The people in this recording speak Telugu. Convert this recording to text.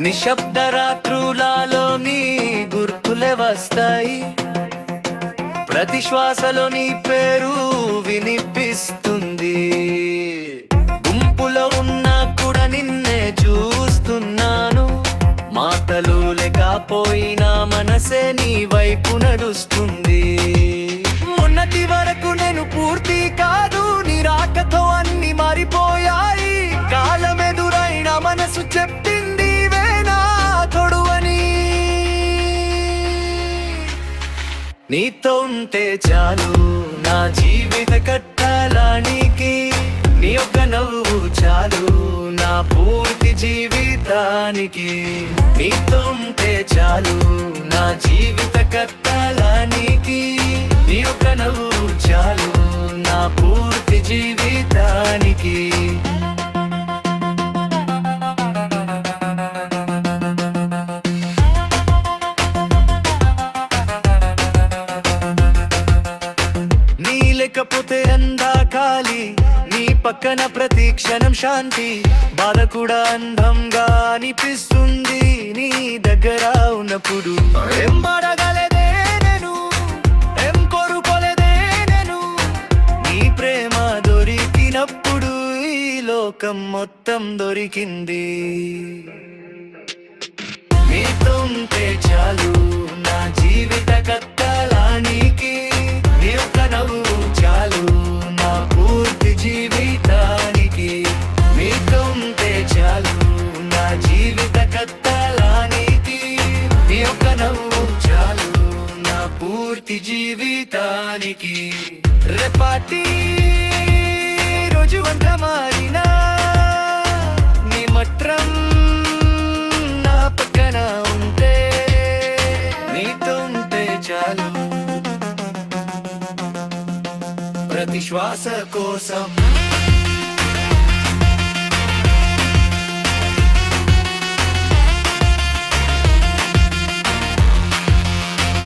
నిశ్శబ్ద రాత్రులలో నీ గుర్తులే వస్తాయి. ప్రతి శ్వాసలో నీ పేరు వినిపిస్తుంది. గుంపులో ఉన్నా కూడా నిన్నే చూస్తున్నాను. మాటలు లేకపోయినా మనసే నీ వైపు నడుస్తుంది. నీతో ఉంటే చాలు. నా జీవిత కట్టాలానికి నీ యొక్క నవ్వు చాలు. నా పూర్తి జీవితానికి నీతో ఉంటే చాలు. నా జీవిత కట్టాలానికి నీ యొక్క నవ్వు చాలు. నా పూర్తి జీవితానికి లేకపోతే అందా ఖాళీ. నీ పక్కన ప్రతి క్షణం శాంతి. బాధ కూడా అందంగా అనిపిస్తుంది. నీ దగ్గర ఉన్నప్పుడు ఏం పడగలదే నేను? ఏం కోరుకోలేదే నేను? నీ ప్రేమ దొరికినప్పుడు ఈ లోకం మొత్తం దొరికింది. నీతో చాలు. పూర్తి జీవితానికి. రేపాటి రోజు వంట మారినా నీ మట్రం నా పక్కన ఉంటే నీతో ఉంటే చాలు. ప్రతి శ్వాస కోసం